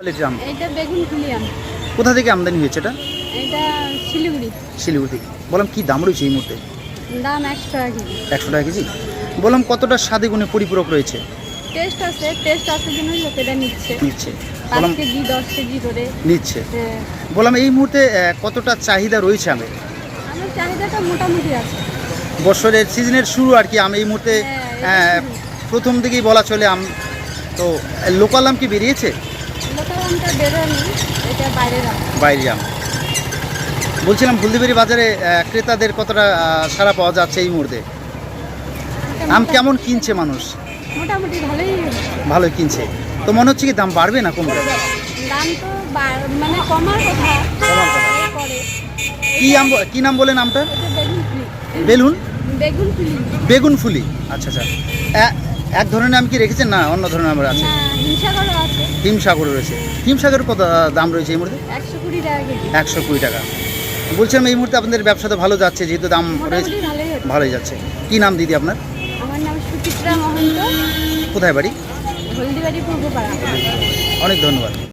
কোয়ালিটির আম। এইটা বেগুন ফুলিয়াম কোথা থেকে আমদানি হয়েছে এটা? এটা শিলিগুড়ি। শিলিগুড়ি থেকে। বললাম কি দাম রয়েছে এই মুহূর্তে? দাম একশো টাকা কেজি। একশো টাকা কেজি? বললাম কতটা স্বাদে গুণে পরিপূরক রয়েছে? টেস্ট আছে টেস্ট আছে জন্যই লোকেরা নিচ্ছে। নিচ্ছে। বললাম কেজি দশ কেজি করে। নিচ্ছে। হ্যাঁ। বললাম এই মুহূর্তে কতটা চাহিদা রয়েছে আমের? আমার চাহিদাটা মোটামুটি আছে। বছরের সিজনের শুরু আর কি আম এই মুহূর্তে হ্যাঁ, এটা প্রথম দিকেই বলা চলে আম। তো লোকাল আম কি বেরিয়েছে? আমটা বেরোয়নি এটা বাইরের বাইরে আম বলছিলাম হলদিবাড়ি বাজারে ক্রেতাদের কতটা সাড়া পাওয়া যাচ্ছে এই মুহূর্তে? আম কেমন কিনছে মানুষ? মোটামুটি ভালোই ভালোই কিনছে। তো মনে হচ্ছে কি দাম বাড়বে না কমবে? দাম তো বা- মানে কমার কথা। কমার কথা। কি আম কি নাম বলে নামটা? বেলুন? বেগুন ফুলি। বেগুন ফুলি। আচ্ছা আচ্ছা। এক ধরনের আমি কি রেখেছেন না অন্য ধরনের আমার আছে? হিমসাগর রয়েছে। হিমসাগরের কত দাম রয়েছে এই মুহূর্তে? একশো কুড়ি টাকা একশো কুড়ি টাকা। বলছিলাম এই মুহূর্তে আপনাদের ব্যবসা তো ভালো যাচ্ছে যেহেতু দাম রয়েছে ভালোই ভালোই যাচ্ছে। কি নাম দিদি আপনার? আমার নাম সুচিত্রা মহন্ত। কোথায় বাড়ি? হলদিবাড়ি পূর্বপাড়া। অনেক ধন্যবাদ।